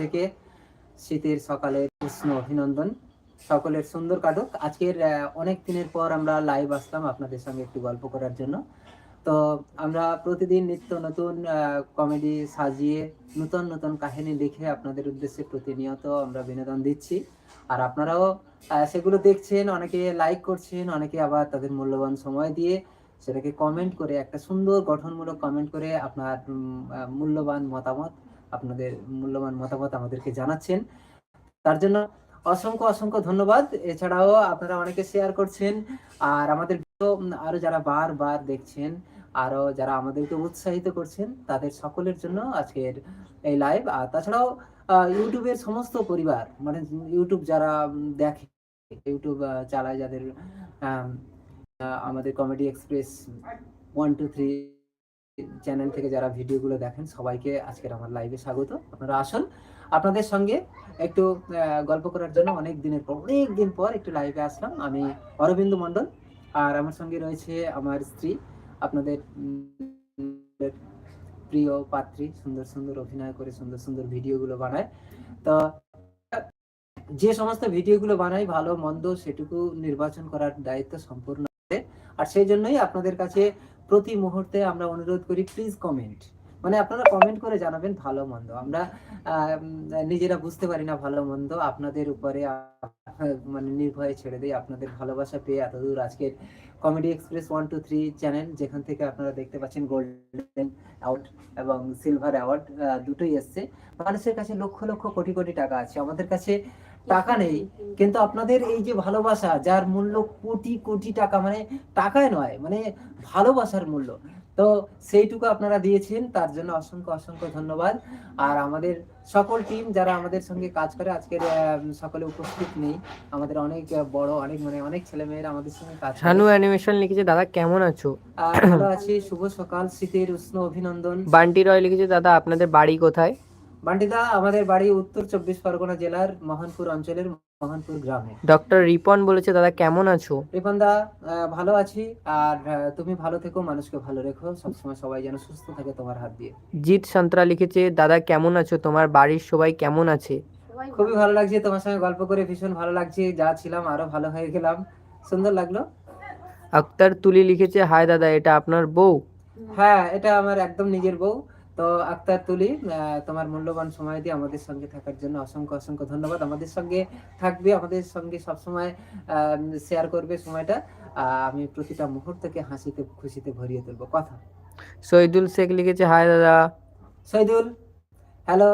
থেকে শীতের সকালের উষ্ণ অভিনন্দন। সকলের সুন্দর কাটুক আজকের অনেক দিনের পর আমরা লাইভ আসলাম আপনাদের সঙ্গে একটু গল্প করার জন্য। তো আমরা প্রতিদিন নিত্য নতুন কমেডি সাজিয়ে নতুন নতুন কাহিনী লিখে আপনাদের উদ্দেশ্যে প্রতিনিয়ত আমরা বিনোদন দিচ্ছি। আর আপনারাও সেগুলো দেখছেন, অনেকে লাইক করছেন, অনেকে আবার তাদের মূল্যবান সময় দিয়ে সেটাকে কমেন্ট করে, একটা সুন্দর গঠনমূলক কমেন্ট করে আপনার মূল্যবান মতামত আপনাদের মূল্যবান মতামত আমাদেরকে জানাচ্ছেন। তার জন্য অসংখ্য অসংখ্য ধন্যবাদ। এছাড়াও আপনারা অনেকে শেয়ার করছেন আর আমাদের আরও যারা বারবার দেখছেন, আরও যারা আমাদেরকে উৎসাহিত করছেন, তাদের সকলের জন্য আজকের এই লাইভ আর তাছাড়াও ইউটিউবের সমস্ত পরিবার মানে ইউটিউব যারা দেখে, ইউটিউব চালায় যাদের আমাদের comedy express one two three channel থেকে যারা ভিডিওগুলো দেখেন, সবাইকে আজকের আমার লাইভে স্বাগত। আপনারা আসুন। আপনাদের সঙ্গে একটু গল্প করার জন্য অনেক দিনের পর, অনেক দিন পর একটু লাইভে আসলাম। আমি অরবিন্দ মণ্ডল আর আমার সঙ্গে রয়েছে আমার স্ত্রী, আপনাদের প্রিয় পাত্রী, সুন্দর সুন্দর অভিনয় করে সুন্দর সুন্দর ভিডিওগুলো বানায়। তো, যে সমস্ত ভিডিওগুলো বানাই, ভালো, মন্দ, সেটুকু নির্বাচন করার দায়িত্ব সম্পূর্ণ আর সেই জন্যই আপনাদের কাছে প্রতি মুহূর্তে আমরা অনুরোধ করি প্লিজ কমেন্ট মানে আপনারা কমেন্ট করে জানাবেন ভালো মন্দ। আমরা নিজেরা বুঝতে পারি না ভালো মন্দ। আপনাদের উপরে মানে নির্ভয়ে ছেড়ে দিই। আপনাদের ভালোবাসা পেয়ে এতদূর আজকের comedy express one two three channel যেখান থেকে আপনারা দেখতে পাচ্ছেন গোল্ডেন অ্যাওয়ার্ড এবং সিলভার অ্যাওয়ার্ড দুটোই এসছে। মানুষের কাছে লক্ষ লক্ষ, কোটি কোটি টাকা আছে। আমাদের কাছে টাকা নেই। কিন্তু আপনাদের এই যে ভালোবাসা যার মূল্য কোটি কোটি টাকা মানে টাকায় নয় মানে ভালোবাসার মূল্য। তো সেইটুকু আপনারা দিয়েছেন তার জন্য অসংখ্য অসংখ্য ধন্যবাদ। আর আমাদের সকল টিম যারা আমাদের সঙ্গে কাজ করে আজকের সকলে উপস্থিত নেই। আমাদের অনেক বড় অনেক মানে অনেক ছেলে মেয়েরা আমাদের সঙ্গে কাজ শানু অ্যানিমেশন লিখেছে দাদা কেমন আছো? আর ভালো আছি শুভ সকাল শীতের উষ্ণ অভিনন্দন। বান্টি রয় লিখেছে দাদা আপনাদের বাড়ি কোথায়? বান্টিদা আমাদের বাড়ি উত্তর চব্বিশ পরগনা জেলার মোহনপুর অঞ্চলের মোহনপুর গ্রামে। ডক্টর রিপন বলেছে দাদা কেমন আছো? রিপনদা আহ, ভালো আছি। আর তুমি ভালো থেকো মানুষকে ভালো রেখো। সবসময় সবাই যেন সুস্থ থাকে তোমার হাত দিয়ে। জিৎ সন্ত্রা লিখেছে দাদা কেমন আছো? তোমার বাড়ির সবাই কেমন আছে? খুবই ভালো লাগছে তোমার সঙ্গে গল্প করে ভীষণ ভালো লাগছে। যা ছিলাম আরও ভালো হয়ে গেলাম। সুন্দর লাগল? আক্তার তুলি লিখেছে হায় দাদা এটা আপনার বউ? হ্যাঁ এটা আমার একদম নিজের বউ। তো আক্তার তুলি তোমার মূল্যবান সময় দিয়ে আমাদের সঙ্গে থাকার জন্য অসংখ্য অসংখ্য ধন্যবাদ। আমাদের সঙ্গে থাকবে আমাদের সঙ্গে সবসময় শেয়ার করবে সময়টা। আমি প্রতিটা মুহূর্তকে হাসিতে খুশিতে ভরিয়ে তুলবো। কথা। শহীদুল শেখ লিখেছে হায় দাদা। শহীদুল হ্যালো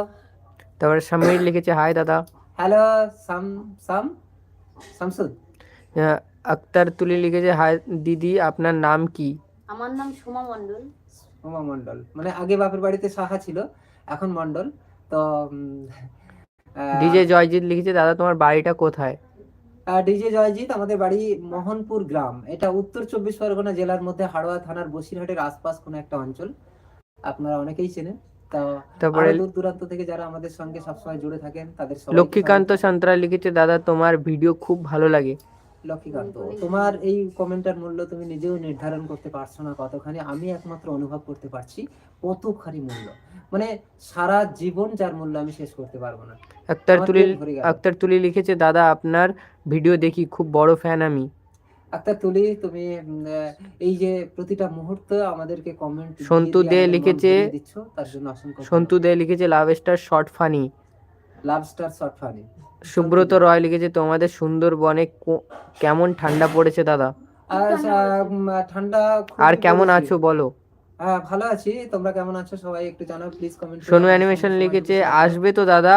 তারপরে সমীর লিখেছে হায় দাদা। হ্যালো সাম সাম শামসুদ আক্তার তুলি লিখেছে হায় দিদি আপনার নাম কি? আমার নাম সোমা মণ্ডল। উমা মন্ডল মানে আগে বাপের বাড়িতে সাহা ছিল এখন মন্ডল তো ডিজে জয়জিৎ লিখেছে দাদা তোমার বাড়িটা কোথায়? ডিজে জয়জিৎ আমাদের বাড়ি মোহনপুর গ্রাম। এটা উত্তর চব্বিশ পরগনা জেলার মধ্যে হাড়োয়া থানার বসিরহাটের আশপাশ কোনো একটা অঞ্চল। আপনারা অনেকেই চেনেন। তারপরে দূর দূরান্ত থেকে যারা আমাদের সঙ্গে সবসময় জুড়ে থাকেন তাদের লক্ষ্মীকান্ত সন্ত্রা লিখেছে দাদা তোমার ভিডিও খুব ভালো লাগে। লক্ষ্মীকান্ত তোমার এই কমেন্টের মূল্য তুমি নিজেও নির্ধারণ করতে পারছ না কতখানি আমি একমাত্র অনুভব করতে পারছি কতখানি মূল্য। মানে সারা জীবন যার মূল্য আমি শেষ করতে পারব না। আক্তার তুলি। আক্তার তুলি লিখেছে দাদা আপনার ভিডিও দেখি খুব বড় ফ্যান আমি। আক্তার তুলি তুমি এই যে প্রতিটা মুহূর্ত আমাদেরকে কমেন্ট সন্তু দে লিখেছে- দিচ্ছ তার জন্য অসংখ্য সন্তু দে লিখেছে love star short funny love star short funny Subrata Roy লিখেছে তোমাদের সুন্দরবনে কেমন ঠান্ডা পড়েছে দাদা? আর ঠান্ডা আর কেমন আছো বলো? হ্যাঁ ভালো আছি। তোমরা কেমন আছো? সবাই একটু জানাও প্লিজ কমেন্ট সোনু অ্যানিমেশন লিখেছে আসবে তো দাদা।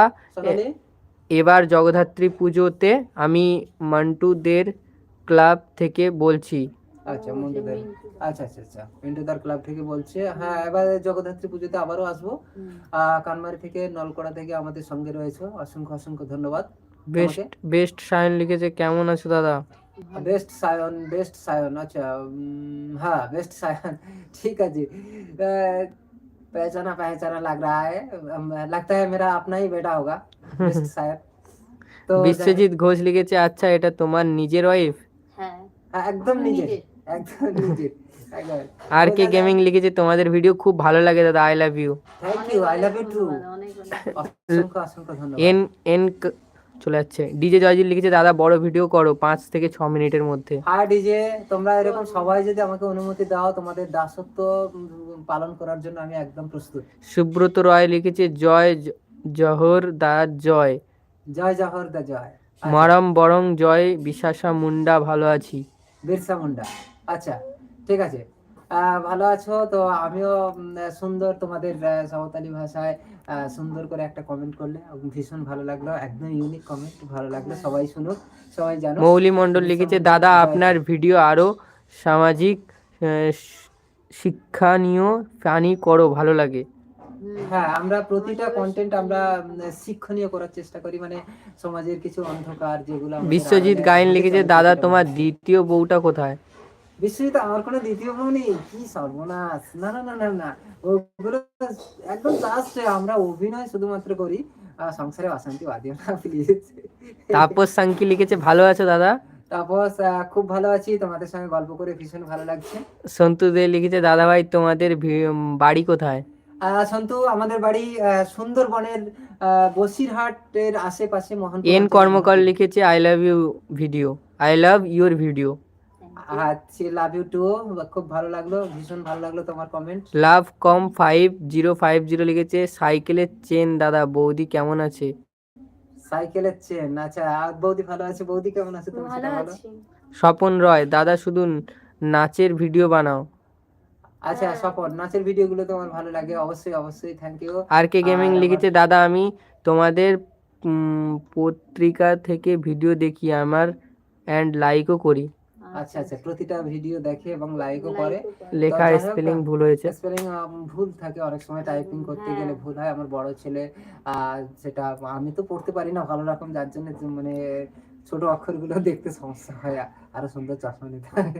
এবার জগদ্ধাত্রী পুজোতে আমি মান্টুদের ক্লাব থেকে বলছি আচ্ছা মন্টুদার আচ্ছা আচ্ছা আচ্ছা মিন্টুদার ক্লাব থেকে বলছে হ্যাঁ এবার জগদ্ধাত্রী পুজোতে আবারও আসবো আহ, কানমারি থেকে নলকড়া থেকে আমাদের সঙ্গে রয়েছে অসংখ্য অসংখ্য ধন্যবাদ বেস্ট বেস্ট সায়ন লিখেছে কেমন আছো দাদা बेस्ट सायन बेस्ट सायन अच्छा उम, हाँ बेस्ट सायन ठीक है जी अ, पहचाना पहचाना लग रहा है अम, लगता है मेरा अपना ही बेटा होगा बेस्ट सायन तो বিশ্বজিৎ ঘোষ লিখেছে আচ্ছা এটা তোমার নিজের ওয়াইফ হ্যাঁ हाँ, एकदम আমার नीचे নিজের। একদম নিজের একবার আর কে গেমিং লিখেছে? তোমাদের ভিডিও খুব ভালো লাগে দাদা I love you thank you I love you too অসংখ্য অসংখ্য ধন্যবাদ। এন এন চলে যাচ্ছে। ডিজে জয়জিৎ লিখেছে দাদা বড় ভিডিও করো পাঁচ থেকে ছ মিনিটের মধ্যে। হাই ডিজে তোমরা এরকম সবাই যদি আমাকে অনুমতি দাও তোমাদের দাসত্ব পালন করার জন্য আমি একদম প্রস্তুত। সুব্রত রয় লিখেছে জয় জহর দা জয়। জয় জহর দা জয়। মরম বরং জয় বিশ্বাসা মুন্ডা ভালো আছি। বিরসা মুন্ডা। আচ্ছা ঠিক আছে। ভালো আছো? তো আমিও সুন্দর তোমাদের সাঁওতালি ভাষায় সুন্দর করে একটা কমেন্ট করলে। ভীষণ ভালো লাগল। একদম ইউনিক কমেন্ট ভালো লাগল। সবাই শুনুক সবাই জানো মৌলি মণ্ডল লিখেছে দাদা আপনার ভিডিও আরও সামাজিক শিক্ষণীয় ফানি করো ভালো লাগে। হ্যাঁ আমরা প্রতিটা কন্টেন্ট আমরা শিক্ষণীয় করার চেষ্টা করি। মানে সমাজের কিছু অন্ধকার যেগুলো বিশ্বজিৎ গায়েন লিখেছে দাদা তোমার দ্বিতীয় বউটা কোথায়? বিশ্বজিৎ আমার কোনো দ্বিতীয় বউ নেই। কি সর্বনাশ। না না না না না। ওগুলো একদম জাস্ট আমরা অভিনয় শুধুমাত্র করি। সংসারে অশান্তি বাদিও না প্লিজ তাপস সাংকি লিখেছে ভালো আছো দাদা? তারপর খুব ভালো আছি। তোমাদের সঙ্গে গল্প করে ভীষণ ভালো লাগছে। সন্তু দে লিখেছে দাদা ভাই তোমাদের বাড়ি কোথায়? সন্তু আমাদের বাড়ি সুন্দরবনের বসিরহাটের আশেপাশে মোহন এন কর্মকার লিখেছে I love you video I love your video আচ্ছা লাভ ইউ টু খুব ভালো লাগল ভীষণ ভালো লাগল তোমার comment love com five zero five zero লিখেছে সাইকেলের চেন দাদা বৌদি কেমন আছে? সাইকেলের চেন আচ্ছা আর বৌদি ভালো আছে? বৌদি কেমন আছে তুমি ভালো সেটা আছি। স্বপন রয় দাদা শুধু নাচের ভিডিও বানাও। আচ্ছা হ্যাঁ। স্বপন নাচের ভিডিওগুলো তোমার ভালো লাগে অবশ্যই অবশ্যই thank you R K gaming লিখেছে দাদা আমি তোমাদের পত্রিকা থেকে ভিডিও দেখি আমার অ্যান্ড লাইকও করি। আচ্ছা আচ্ছা। প্রতিটা ভিডিও দেখে এবং লাইকও করে। ও করে। লেখা স্পেলিং ভুল হয়েছে। স্পেলিং ভুল থাকে অনেক সময় টাইপিং করতে গেলে ভুল হয়। আমার বড় ছেলে আহ, সেটা আমি তো পড়তে পারি না ভালো রকম যার জন্য মানে ছোট অক্ষরগুলো দেখতে সমস্যা হয় আরও সুন্দর চশমা নিতে হয়।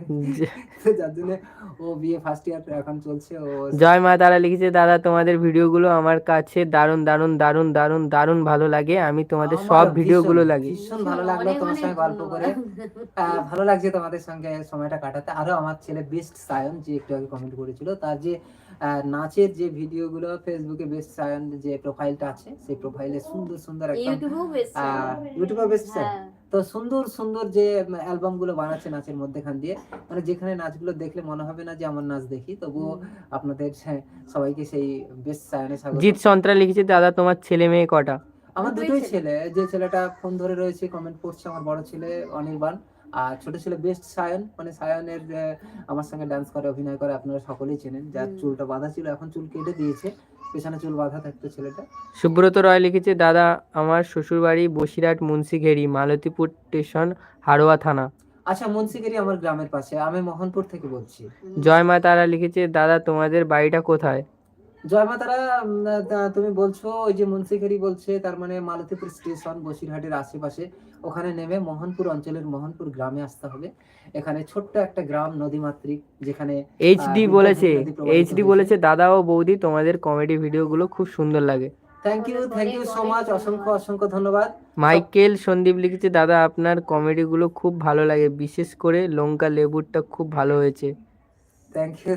যার জন্য ও বিয়ে ফার্স্ট ইয়ার এখন চলছে ও জয় মা তারা লিখেছে দাদা তোমাদের ভিডিওগুলো আমার কাছে দারুণ দারুণ দারুণ দারুণ দারুণ ভালো লাগে। আমি তোমাদের সব ভিডিওগুলো লাগে ভীষণ ভালো লাগল তোমার সঙ্গে গল্প করে। আহ, ভালো লাগছে তোমাদের সঙ্গে সময়টা কাটাতে। আরও আমার ছেলে বেস্ট সায়ন যে একটু আগে কমেন্ট করেছিল তার যে নাচের যে ভিডিওগুলো ফেসবুকে বেস্ট সায়ন যে প্রোফাইলটা আছে সেই প্রোফাইলে সুন্দর সুন্দর ইউটিউবে বেস্ট হ্যাঁ। তো সুন্দর সুন্দর যে অ্যালবামগুলো বানাচ্ছে নাচের মধ্যেখান দিয়ে মানে যেখানে নাচগুলো দেখলে মনে হবে না যে আমার নাচ দেখি তবুও আপনাদের সবাইকে সেই বেস্ট সায়নে স্বাগত। জিৎ সন্ত্রা লিখেছে দাদা তোমার ছেলে মেয়ে কটা? আমার দুটোই। ছেলে। যে ছেলেটা ফোন ধরে রয়েছে কমেন্ট করছে আমার বড় ছেলে অনির্বাণ। আর ছোট ছেলে বেস্ট সায়ন। মানে সায়নের আমার সঙ্গে ডান্স করে অভিনয় করে আপনারা সকলেই চেনেন। যার চুলটা বাঁধা ছিল এখন চুল কেটে দিয়েছে। পেছনে চুল বাঁধা থাকতো ছেলেটা। সুব্রত রয় লিখেছে দাদা আমার শ্বশুরবাড়ি বসিরহাট মুন্সিঘেরি মালতীপুর স্টেশন হাড়োয়া থানা। আচ্ছা মুন্সিগিরি আমার গ্রামের পাশে আমি মোহনপুর থেকে বলছি। জয় মা তারা লিখেছে দাদা তোমাদের বাড়িটা কোথায়? জয় মাতারা উম, তা- তুমি বলছো ওই যে মুন্সিগিরি বলছে তার মানে মালতীপুর স্টেশন বসিরহাটের আশেপাশে। ওখানে নেমে মোহনপুর অঞ্চলের মোহনপুর গ্রামে আসতে হবে। এখানে ছোট্ট একটা গ্রাম নদীমাতৃক যেখানে এইচডি বলেছে এইচডি বলেছে দাদা ও বৌদি তোমাদের কমেডি ভিডিওগুলো খুব সুন্দর লাগে। Thank you thank you so much অসংখ্য অসংখ্য ধন্যবাদ। মাইকেল সন্দীপ লিখেছে দাদা আপনার কমেডিগুলো খুব ভালো লাগে বিশেষ করে লঙ্কা লেবুরটা খুব ভালো হয়েছে। থ্যাংক ইউ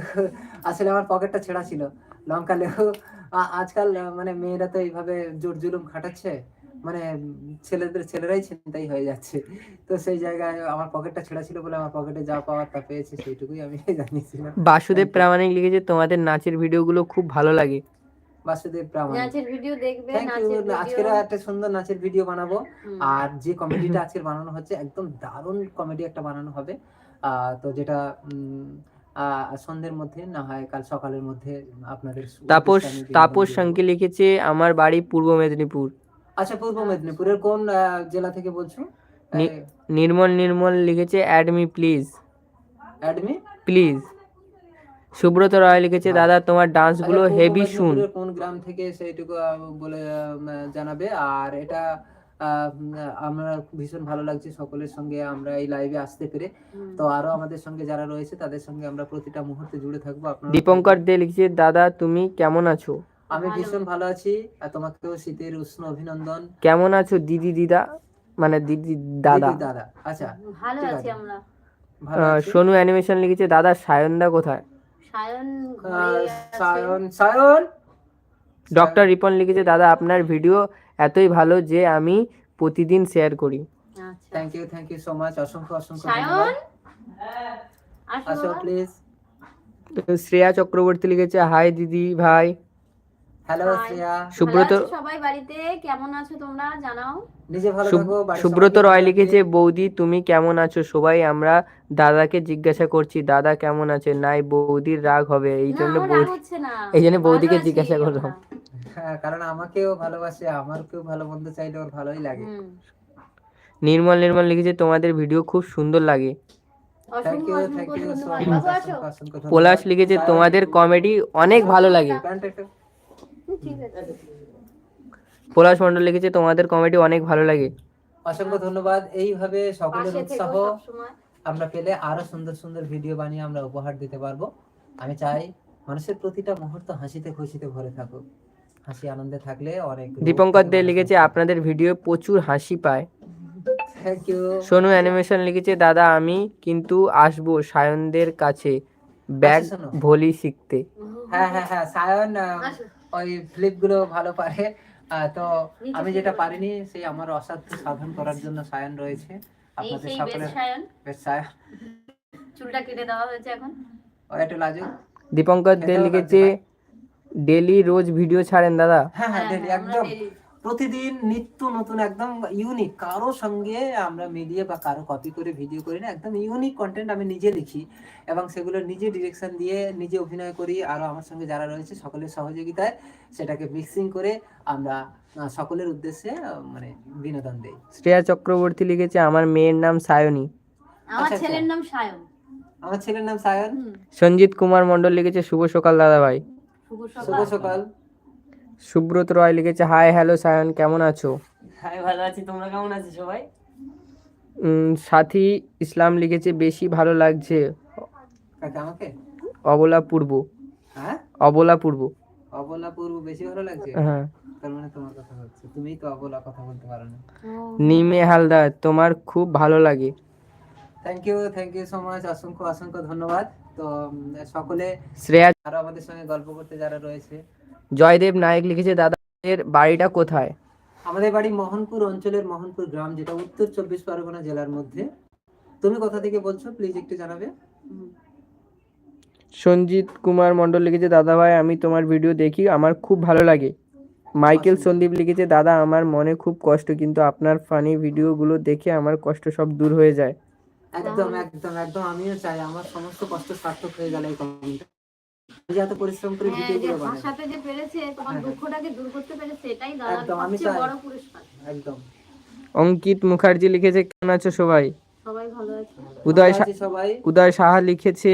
আসলে আমার পকেটটা ছেঁড়া ছিল। লঙ্কা লেবু আজকাল মানে মেয়েরা তো এইভাবে জোর জুলুম খাটাচ্ছে। মানে ছেলেদের ছেলেরাই চিন্তাই হয়ে যাচ্ছে। তো সেই জায়গায় আমার পকেটটা ছেঁড়া ছিল বলে আমার পকেটে যা পাওয়ার তা পেয়েছে সেইটুকুই আমি জানিয়েছিলাম। বাসুদেব প্রামাণিক লিখেছে তোমাদের নাচের ভিডিওগুলো খুব ভালো লাগে। বাসুদেব প্রামাণিক। নাচের ভিডিও দেখবে নাচের ভিডিও একটা সুন্দর নাচের ভিডিও বানাবো। আর যে কমেডিটা আজকের বানানো হচ্ছে একদম দারুণ কমেডি একটা বানানো হবে। আহ, তো যেটা উম, আহ, সন্ধ্যের মধ্যে না হয় কাল সকালের মধ্যে আপনাদের তাপস তাপস বিজ্ঞাপন লিখেছে আমার বাড়ি পূর্ব মেদিনীপুর। আচ্ছা পূর্ব মেদিনীপুরের কোন জেলা থেকে বলছো? নি- নির্মল নির্মল লিখেছে add me please add me please Subrata Roy লিখেছে হ্যাঁ। দাদা তোমার ডান্সগুলো আচ্ছা, পূর্ব হেভি শুন কোন গ্রাম থেকে সেইটুকু বলে জানাবে। আর এটা আমরা ভীষণ ভালো লাগছে সকলের সঙ্গে আমরা এই লাইভে আসতে পেরে। তো আরও আমাদের সঙ্গে যারা রয়েছে তাদের সঙ্গে আমরা প্রতিটা মুহূর্তে জুড়ে থাকব। দীপঙ্কর দে লিখেছে দাদা তুমি কেমন আছো? আমি ভীষণ ভালো আছি আর তোমাকেও শীতের উষ্ণ অভিনন্দন। কেমন আছো দিদি দিদা? মানে দিদি দাদা। দাদা আচ্ছা ভালো ঠিক আছি। আমরা। সোনু অ্যানিমেশন লিখেছে। দাদা সায়নদা কোথায়? সায়ন সায়ন সায়ন? ডক্টর রিপন লিখেছে দাদা আপনার ভিডিও এতই ভালো যে আমি প্রতিদিন শেয়ার করি। আচ্ছা। Thank you thank you so much অসংখ্য অসংখ্য সায়ন? আসো। প্লিজ শ্রেয়া চক্রবর্তী লিখেছে হাই দিদি ভাই। হ্যালো শ্রেয়া সুব্রত সবাই বাড়িতে? কেমন আছো তোমরা? জানাও। নিজে ভালো থাকো সুব্রত রয় লিখেছে বৌদি তুমি কেমন আছো? সবাই আমরা দাদাকে জিজ্ঞাসা করছি দাদা কেমন আছে? নাই বৌদির রাগ হবে। এই জন্য বৌদি এই জন্য বৌদিকে জিজ্ঞাসা করলাম। হ্যাঁ কারণ আমাকেও ভালোবাসে আমারকেও ভালো মন্দ চাইলে ওর ভালোই লাগে। নির্মল নির্মল লিখেছে তোমাদের ভিডিও খুব সুন্দর লাগে। পলাশ লিখেছে তোমাদের কমেডি অনেক ভালো লাগে। পলাশ মন্ডল লিখেছে তোমাদের কমেডি অনেক ভালো লাগে। অসংখ্য ধন্যবাদ। এইভাবে সকলের উৎসাহ আমরা পেলে আরও সুন্দর সুন্দর ভিডিও বানিয়ে আমরা উপহার দিতে পারব। আমি চাই মানুষের প্রতিটা মুহূর্ত হাসিতে খুশিতে ভরে থাকুক। হাসি আনন্দে থাকলে অনেক দীপঙ্কর দে লিখেছে আপনাদের ভিডিও প্রচুর হাসি পায়। থ্যাংক ইউ সোনু অ্যানিমেশন লিখেছে দাদা আমি কিন্তু আসব সায়নদের কাছে ব্যাগ ভলি শিখতে। হ্যাঁ হ্যাঁ হ্যাঁ সায়ন। ওই ফ্লিপগুলো ভালো পারে। তো আমি যেটা পারিনি সেই আমার অসাধ্য সাধন করার জন্য সায়ন রয়েছে। আপনাদের সেই সকলের বেশ সায়ন। চুলটা কেটে দেওয়া হয়েছে এখন। ও একটু লাজুক। দীপঙ্কর দে লিখেছে ডেলি রোজ ভিডিও ছাড়েন দাদা? হ্যাঁ হ্যাঁ হ্যাঁ, daily, হ্যাঁ, একদম। প্রতিদিন নিত্য নতুন একদম ইউনিক কারও সঙ্গে আমরা মিলিয়ে বা কারও কপি করে ভিডিও করি না একদম ইউনিক কন্টেন্ট আমি নিজে লিখি এবং সেগুলো নিজে ডিরেকশন দিয়ে নিজে অভিনয় করি। আর আমার সঙ্গে যারা রয়েছে সকলের সহযোগিতায় সেটাকে মিক্সিং করে আমরা সকলের উদ্দেশ্যে মানে বিনোদন দেই। শ্রেয়া চক্রবর্তী লিখেছে আমার মেয়ের নাম সায়নী। আমার আচ্ছা, ছেলের আচ্ছা। নাম সায়ন। আমার ছেলের নাম সায়ন? সঞ্জিত কুমার মণ্ডল লিখেছে শুভ সকাল দাদা ভাই শুভ সকাল। সুব্রত রয় লিখেছে হাই হ্যালো সায়ন কেমন আছো? হাই ভালো আছি। তোমরা কেমন আছো সবাই? উম, সাথী ইসলাম লিখেছে বেশি ভালো লাগছে আমাকে? অবলা পূর্ব হ্যাঁ? অবলা পূর্ব অবলা পূর্ব বেশি ভালো লাগছে? হ্যাঁ। তার মানে তোমার কথা হচ্ছে। তুমিই তো অবলা কথা বলতে পারো না। নিমে হালদার তোমার খুব ভালো লাগে। Thank you thank you so much অসংখ্য অসংখ্য ধন্যবাদ। তো সকলে শ্রেয়া আরও আমাদের সঙ্গে গল্প করতে যারা রয়েছে জয়দেব নায়ক লিখেছে দাদাদের বাড়িটা কোথায়? আমাদের বাড়ি মোহনপুর অঞ্চলের মোহনপুর গ্রাম যেটা উত্তর চব্বিশ পরগনা জেলার মধ্যে। তুমি কোথা থেকে বলছো? প্লিজ একটু জানাবে। সঞ্জিত কুমার মণ্ডল লিখেছে দাদা ভাই আমি তোমার ভিডিও দেখি আমার খুব ভালো লাগে। মাইকেল সন্দীপ লিখেছে দাদা আমার মনে খুব কষ্ট কিন্তু আপনার ফানি ভিডিওগুলো দেখে আমার কষ্ট সব দূর হয়ে যায়। একদম একদম একদম আমিও চাই আমার সমস্ত কষ্ট সার্থক হয়ে গেল এই কমেন্ট। আমি যে এত পরিশ্রম করে হ্যাঁ, ভিডিও যে বানাই পেরেছে তোমার হ্যাঁ। দুঃখটাকে দূর করতে পেরেছে এটাই একদম, আমি বড় পুরস্কার। একদম। অঙ্কিত মুখার্জি লিখেছে কেমন আছো সবাই? সবাই ভালো আছে। উদয় সবাই। উদয় সাহা লিখেছে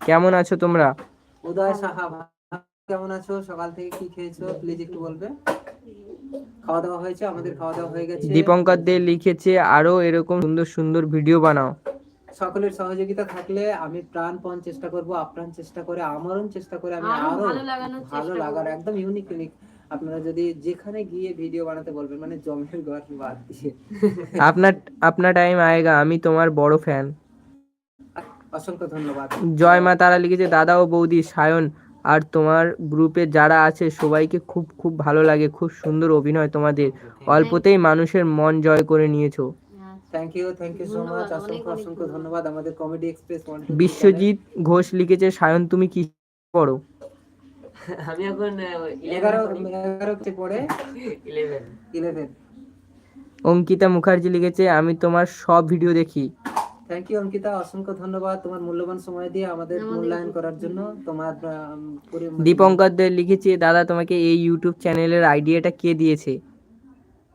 কেমন আছো তোমরা? উদয় সাহা কেমন আছো? সকাল থেকে কি খেয়েছো? প্লিজ একটু বলবে। খাওয়া দাওয়া হয়েছে? আমাদের খাওয়া দাওয়া হয়ে গেছে। দীপঙ্কর দে লিখেছে আরও এরকম সুন্দর সুন্দর ভিডিও বানাও। সকলের সহযোগিতা থাকলে আমি প্রাণপণ চেষ্টা করব আপ্রাণ চেষ্টা করে আমারও চেষ্টা করে আমি আরও ভালো লাগার একদম ইউনিক ইউনিক আপনারা যদি যেখানে গিয়ে ভিডিও বানাতে বলবেন মানে জমের ঘর বাদ দিয়ে। আপনার আপনার টাইম আয়েগা আমি তোমার বড় ফ্যান অসংখ্য ধন্যবাদ। জয় মা তারা লিখেছে দাদা ও বৌদি সায়ন আর তোমার গ্রুপে যারা আছে সবাইকে খুব খুব ভালো লাগে খুব সুন্দর অভিনয় তোমাদের। অল্পতেই মানুষের মন জয় করে নিয়েছো। Thank you thank you so much অসংখ্য অসংখ্য ধন্যবাদ। আমাদের কমেডি এক্সপ্রেস বিশ্বজিৎ ঘোষ লিখেছে সায়ন তুমি কি পড়ো? আমি এখন এগারো এগারো তে পড়ে। ইলেভেন ইলেভেন অঙ্কিতা মুখার্জি লিখেছে আমি তোমার সব ভিডিও দেখি। Thank you Ankita. অসংখ্য ধন্যবাদ তোমার মূল্যবান সময় দিয়ে আমাদের মূল্যায়ন করার জন্য। তোমার দীপঙ্কর দে লিখেছে দাদা তোমাকে এই ইউটিউব চ্যানেলের আইডিয়াটা কে দিয়েছে?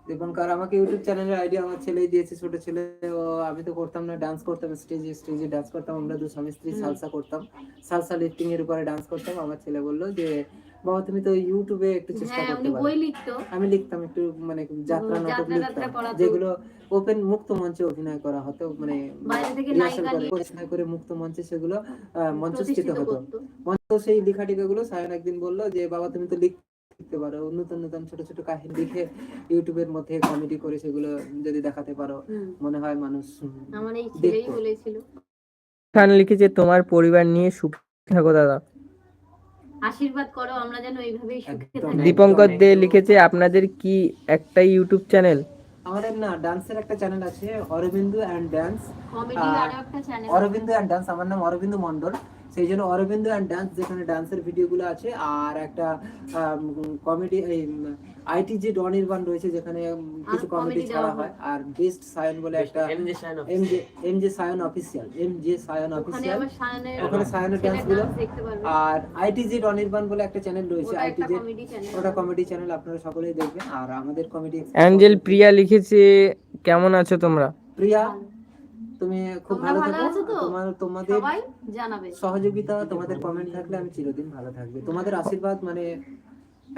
দীপঙ্কর আমাকে ইউটিউব চ্যানেলের আইডিয়া আমার ছেলেই দিয়েছে ছোট ছেলে ও আমি তো করতাম না ডান্স করতাম স্টেজে স্টেজে ডান্স করতাম আমরা দু স্বামী স্ত্রী সালসা করতাম। সালসা লিফটিং এর উপরে ডান্স করতাম আমার ছেলে বলল যে বাবা তুমি তো ইউটিউবে একটু চেষ্টা হ্যাঁ করতে উনি পারো আমি লিখতাম একটু মানে যাত্রা নাটক লিখতাম যেগুলো ওপেন মুক্ত মঞ্চে অভিনয় করা হতো মানে বাইরে করে পরিচালনা করে মুক্ত মঞ্চে সেগুলো মঞ্চস্থিত হতো। করতো। মঞ্চ সেই লেখা টিকাগুলো সায়ন একদিন বলল যে বাবা তুমি তো লিখতে পারো। নতুন নতুন ছোট ছোট কাহিনী লিখে ইউটিউবের মধ্যে কমেডি করে সেগুলো যদি দেখাতে পারো মনে হয় মানুষ আমার এই ছেলেই বলেছিল। খান লিখেছে তোমার পরিবার নিয়ে সুখে থাকো দাদা। আশীর্বাদ করো আমরা যেন এইভাবেই সুখে থাকি। দীপঙ্কর দে লিখেছে আপনাদের কি একটাই ইউটিউব চ্যানেল আমাদের না ডান্সের একটা চ্যানেল আছে Arabindu and dance comedy ah, একটা চ্যানেল অরবিন্দু অ্যান্ড ডান্স আমার নাম অরবিন্দু মন্ডল সেই জন্য অরবিন্দ অ্যান্ড ডান্স যেখানে ডান্সের ভিডিওগুলো আছে আর একটা কমেডি এই আইটিজি ডনির্বাণ রয়েছে যেখানে কিছু আর কমেডি ছাড়া হয়। আর বেস্ট সায়ন বলে একটা M J M J Sayan official M J Sayan official ওখানে সায়নের dance গুলো। dance দেখতে পারবে। আর আইটিজি ডনির্বাণ বলে একটা চ্যানেল রয়েছে আইটি চ্যানেল ওটা কমেডি চ্যানেল আপনারা সকলেই দেখবেন। আর আমাদের কমেডি অ্যাঞ্জেল প্রিয়া লিখেছে কেমন আছো তোমরা? প্রিয়া তুমি খুব ভালো থাকো। তোমার তোমাদের সবাই জানাবে। সহযোগিতা তোমাদের কমেন্ট থাকলে আমি চিরদিন ভালো থাকবে। তোমাদের আশীর্বাদ মানে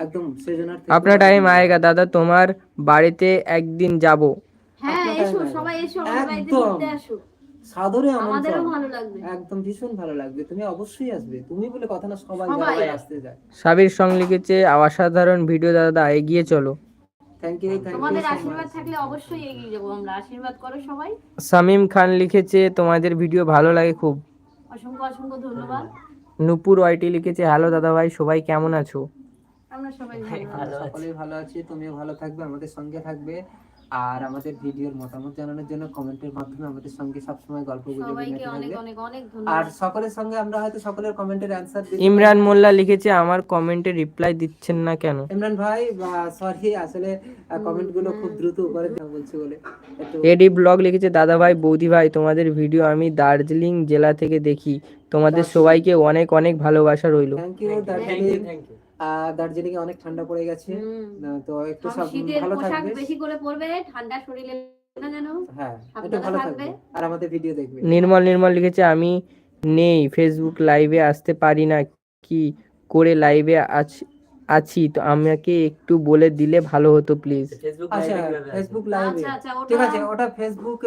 একদম সেজনার আপনার টাইম আয়েগা দাদা। তোমার বাড়িতে একদিন যাব। হ্যাঁ এসো সবাই এসো আমার বাড়িতে একদম। ঘুরতে আসো। সাদরে আমাদেরও ভালো লাগবে। একদম ভীষণ ভালো লাগবে। তুমি অবশ্যই আসবে। তুমি বলে কথা না সবাই। আসতে যায় সাবির সং লিখেছে অসাধারণ ভিডিও দাদা এগিয়ে চলো। থ্যাংক ইউ তোমাদের আশীর্বাদ থাকলে অবশ্যই এগিয়ে যাব আমরা। আশীর্বাদ করো সবাই। সামিম খান লিখেছে তোমাদের ভিডিও ভালো লাগে খুব। অসংখ্য অসংখ্য ধন্যবাদ। নূপুর ওয়াইটি লিখেছে হ্যালো দাদা ভাই সবাই কেমন আছো? আমরা সবাই ভালো আছি। ভালো আছি। সকলেই ভালো আছি তুমিও ভালো থাকবে আমাদের সঙ্গে থাকবে। আর আমাদের ভিডিওর মতামত জানানোর জন্য কমেন্টের মাধ্যমে আমাদের সঙ্গে সবসময় গল্প গুজবে সবাইকে মেতে অনেক অনেক অনেক আর সকলের সঙ্গে আমরা হয়তো সকলের কমেন্টের অ্যান্সার ইমরান মোল্লা লিখেছে আমার কমেন্টে রিপ্লাই দিচ্ছেন না কেন? ইমরান ভাই সরি আসলে কমেন্টগুলো খুব দ্রুত করে দেওয়া বলছে বলে। এডি ব্লগ লিখেছে দাদা ভাই বৌদি ভাই তোমাদের ভিডিও আমি দার্জিলিং জেলা থেকে দেখি। তোমাদের সবাইকে অনেক অনেক ভালোবাসা রইল। Thank you thank Darjeeling. You thank you Darjeeling এ অনেক ঠান্ডা পড়ে গেছে। তো একটু শীতের ভালো পোশাক থাকবে। বেশি করে পরবে ঠান্ডা শরীরে হ্যাঁ একটু ভালো থাকবে। আর আমাদের ভিডিও দেখবে। নির্মল নির্মল লিখেছে আমি নেই ফেসবুক লাইভে আসতে পারি না কি করে লাইভে আছি আছি তো আমাকে একটু বলে দিলে ভালো হতো প্লিজ ফেসবুক আচ্ছা? ফেসবুক লাইভে আচ্ছা আচ্ছা ঠিক আছে ওটা ফেসবুক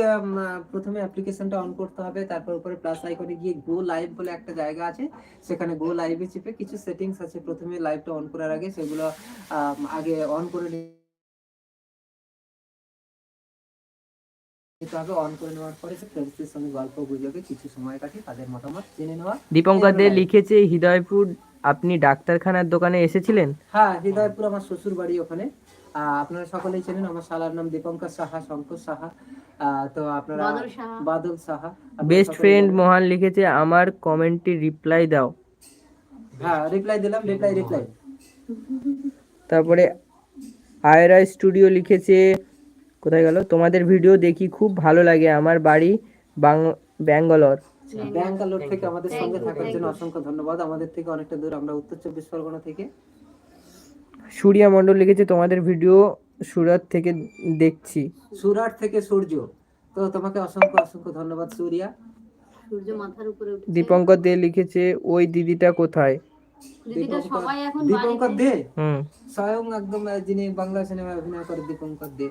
প্রথমে অ্যাপ্লিকেশনটা অন করতে হবে তারপর উপরে প্লাস আইকনে গিয়ে গো লাইভ বলে একটা জায়গা আছে সেখানে গো লাইভে চেপে কিছু সেটিংস আছে প্রথমে লাইভটা অন করার আগে সেগুলো আগে অন করে নিতে হবে অন করে নেওয়ার পরে ফ্রেন্ডসদের সঙ্গে গল্প গুজবে কিছু সময় কাটিয়ে তাদের মতামত জেনে নেওয়া। দীপঙ্কর দে লিখেছে হৃদয়পুর আপনি ডাক্তারখানার দোকানে এসেছিলেন? হ্যাঁ হৃদয়পুর আমার শ্বশুর বাড়ি ওখানে আপনারা সকলেই চেনেন আমার শালার নাম দীপঙ্কর সাহা শঙ্কর সাহা। তো আপনারা বাদল সাহা। বাদল সাহা। Best friend. মহান লিখেছে আমার কমেন্টে রিপ্লাই দাও। হ্যাঁ রিপ্লাই দিলাম রিপ্লাই রিপ্লাই তারপরে আয়রা স্টুডিও লিখেছে কোথায় গেল? তোমাদের ভিডিও দেখি খুব ভালো লাগে আমার বাড়ি বাং- ব্যাঙ্গালোর। ব্যাঙ্গালোর থেকে আমাদের সঙ্গে থাকার জন্য অসংখ্য ধন্যবাদ। আমাদের থেকে অনেকটা দূর আমরা উত্তর চব্বিশ পরগনা থেকে সূর্যা মন্ডল লিখেছে তোমাদের ভিডিও সুরাত থেকে দেখছি। সুরাট থেকে সূর্য। তো তোমাকে অসংখ্য অসংখ্য ধন্যবাদ সূর্যা। সূর্য মাথার উপরে উঠেছে। দীপঙ্কর দে লিখেছে ওই দিদিটা কোথায়? দিদিটা দীপঙ্কর- সবাই এখন দীপঙ্কর দে? হুম। স্বয়ং একদম যিনি বাংলা সিনেমায় অভিনয় করে দীপঙ্কর দে।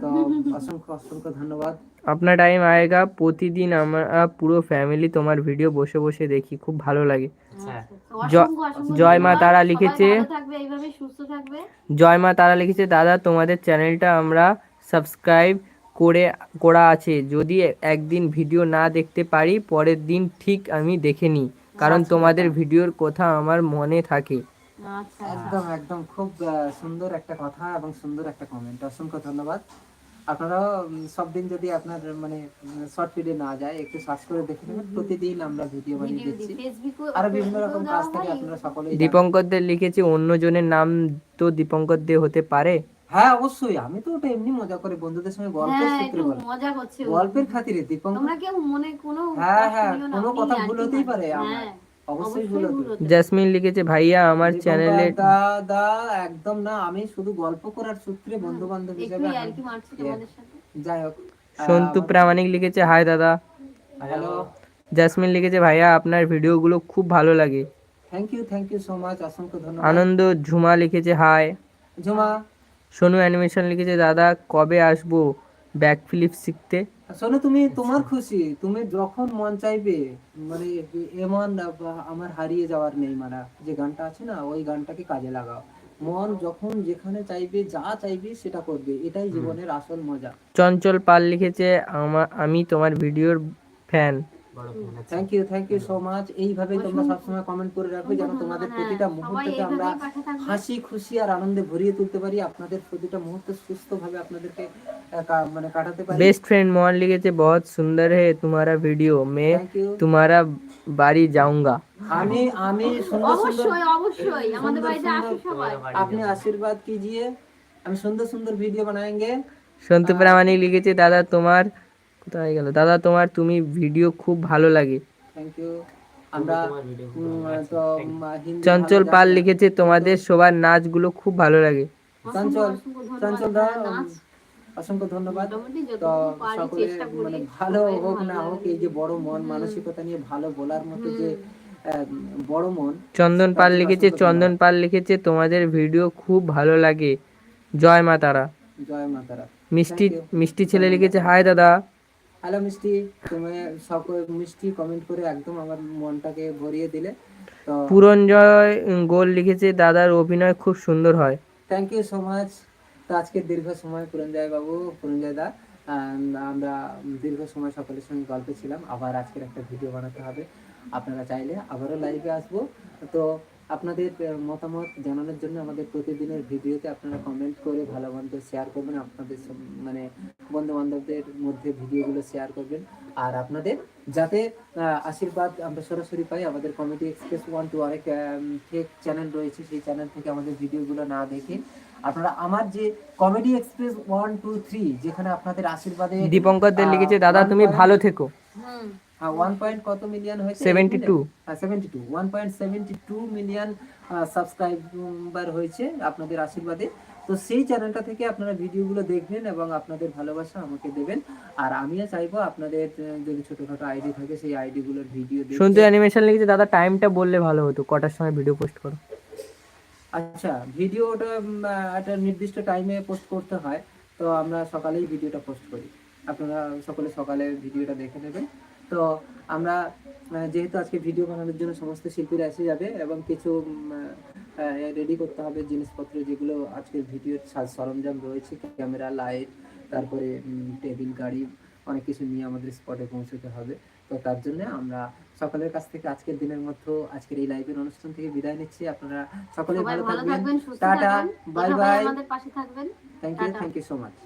তো অসংখ্য অসংখ্য ধন্যবাদ। আপনার টাইম আয়েগা। প্রতিদিন আমরা পুরো ফ্যামিলি তোমার ভিডিও বসে বসে দেখি খুব ভালো লাগে। আচ্ছা অসংখ্য জয় মা তারা লিখেছে। ভালো থাকবে এইভাবে সুস্থ থাকবে। জয় মা তারা লিখেছে দাদা তোমাদের চ্যানেলটা আমরা সাবস্ক্রাইব করে করা আছে। যদি একদিন ভিডিও না দেখতে পারি পরের দিন ঠিক আমি দেখে নিই। কারণ তোমাদের ভিডিওর কথা আমার মনে থাকে। আচ্ছা। একদম একদম। খুব সুন্দর একটা কথা এবং সুন্দর একটা কমেন্ট অসংখ্য ধন্যবাদ। আপনারাও সব দিন যদি আপনার মানে শর্ট ভিডিও না যায় একটু সার্চ করে দেখে নেবেন। প্রতিদিন আমরা ভিডিও বানিয়ে দিচ্ছি। আরও বিভিন্ন রকম কাজ থাকে আপনারা সকলেই দীপঙ্কর দে লিখেছে অন্য জনের নাম তো দীপঙ্কর দে হতে পারে। হ্যাঁ অবশ্যই। আমি তো ওটা এমনি মজা করে বন্ধুদের সঙ্গে গল্পের হ্যাঁ সূত্রে বলি। মজা করছে গল্পের খাতিরে দীপঙ্কর তোমরা কেউ মনে কোনো হ্যাঁ, হ্যাঁ, কোনো কথা ভুল হতেই। পারে আমার। হ্যাঁ, জাসমিন লিখেছে ভাইয়া আমার চ্যানেলে দা দা একদম না আমি শুধু গল্প করার সূত্রে বন্ধু বান্ধব হিসেবে আর কি মারছি তোমাদের সাথে। যাই হোক সন্তু প্রামাণিক লিখেছে হাই দাদা। হ্যালো। জাসমিন লিখেছে ভাইয়া আপনার ভিডিওগুলো খুব ভালো লাগে। Thank you thank you so much অসংখ্য ধন্যবাদ। আনন্দ ঝুমা লিখেছে হাই। ঝুমা। সোনু অ্যানিমেশন লিখেছে দাদা কবে আসব ব্যাক ফ্লিপ শিখতে? শোনো তুমি তোমার খুশি। তুমি যখন মন চাইবে মানে এমন আমার হারিয়ে যাওয়ার নেই মারা যে গানটা আছে না ওই গানটাকে কাজে লাগাও। মন যখন যেখানে চাইবে যা চাইবে সেটা করবে। এটাই জীবনের আসল মজা। চঞ্চল পাল লিখেছে আমা- আমি তোমার ভিডিওর fan. Thank you thank you so much এইভাবেই তোমরা সবসময় কমেন্ট করে রাখবে যেন তোমাদের প্রতিটা মুহূর্তে আমরা হাসি খুশি আর আনন্দে ভরিয়ে তুলতে পারি। আপনাদের প্রতিটা মুহূর্ত সুস্থভাবে আপনাদেরকে মানে কাটাতে পারি। বেস্ট ফ্রেন্ড মোহন লিখেছে বহুত সুন্দর হে তোমারা ভিডিও মে তোমারা বাড়ি যাউঙ্গা আমি আমি সুন্দর অবশ্যই অবশ্যই। আমাদের বাড়িতে আসো সবাই। আপনি আশীর্বাদ কিজিয়ে আমি সুন্দর সুন্দর ভিডিও বানাएंगे সন্তু প্রামাণিক লিখেছে দাদা তোমার কোথায় গেল। দাদা তোমার তুমি ভিডিও খুব ভালো লাগে। থ্যাংক ইউ আমরা। তো চঞ্চল পাল লিখেছে তোমাদের সবার নাচগুলো খুব ভালো লাগে। চঞ্চল চঞ্চল দা অসংখ্য ধন্যবাদ। তো সকলে মানে ভালো হোক না হোক এই যে বড় মন মানসিকতা নিয়ে ভালো বলার মতো যে বড় মন চন্দন পাল লিখেছে চন্দন পাল লিখেছে তোমাদের ভিডিও খুব ভালো লাগে। জয় মা তারা। জয় মাতারা মিষ্টি মিষ্টি ছেলে লিখেছে হাই দাদা। হ্যালো মিষ্টি। তুমি সকল মিষ্টি কমেন্ট করে একদম আমার মনটাকে ভরিয়ে দিলে। তো পুরঞ্জয় গোল লিখেছে দাদার অভিনয় খুব সুন্দর হয়। থ্যাংক ইউ সো মাচ তো আজকে দীর্ঘ সময় পুরঞ্জয় বাবু পুরঞ্জয় দা আমরা দীর্ঘ সময় সকলের সঙ্গে গল্পে ছিলাম। আবার আজকের একটা ভিডিও বানাতে হবে। আপনারা চাইলে আবারও লাইভে আসব। তো আপনাদের মতামত জানানোর জন্য আমাদের প্রতিদিনের ভিডিওতে আপনারা কমেন্ট করে ভালো মন্দ শেয়ার করবেন আপনাদের মানে বন্ধু বান্ধবদের মধ্যে ভিডিওগুলো শেয়ার করবেন। আর আপনাদের যাতে আশীর্বাদ আমরা সরাসরি পাই আমাদের কমেডি এক্সপ্রেস ওয়ান টু অনেক ফেক চ্যানেল রয়েছে সেই চ্যানেল থেকে আমাদের ভিডিওগুলো না দেখে আপনারা আমার যে comedy express one two three যেখানে আপনাদের আশীর্বাদে দীপঙ্কর দের লিখেছে দাদা তুমি ভালো থেকো। হুম। ওয়ান পয়েন্ট কত মিলিয়ন হয়েছে? 72 seventy two one point seventy two million subscriber হয়েছে আপনাদের আশীর্বাদে। তো সেই চ্যানেলটা থেকে আপনারা ভিডিওগুলো দেখবেন এবং আপনাদের ভালোবাসা আমাকে দেবেন। আর আমিও চাইব আপনাদের যদি ছোটখাটো আইডি থাকে সেই আইডিগুলোর ভিডিও সন্তু অ্যানিমেশন লিখেছে দাদা টাইমটা বললে ভালো হতো। কটার সময় ভিডিও পোস্ট করো? আচ্ছা ভিডিওটা একটা নির্দিষ্ট টাইমে পোস্ট করতে হয়। তো আমরা সকালেই ভিডিওটা পোস্ট করি। আপনারা সকলে সকালে ভিডিওটা দেখে নেবেন। তো আমরা যেহেতু আজকে ভিডিও বানানোর জন্য সমস্ত শিল্পীরা এসে যাবে এবং কিছু রেডি করতে হবে জিনিসপত্র যেগুলো আজকের ভিডিওর সাজ সরঞ্জাম রয়েছে ক্যামেরা লাইট তারপরে টেবিল গাড়ি অনেক কিছু নিয়ে আমাদের স্পটে পৌঁছতে হবে। তো তার জন্য আমরা সকলের কাছ থেকে আজকের দিনের মতো আজকের এই লাইভের অনুষ্ঠান থেকে বিদায় নিচ্ছি। আপনারা সকলে ভালো থাকবেন। থাকবেন টাটা বাই বাই আমাদের পাশে থাকবেন। Thank you thank you so much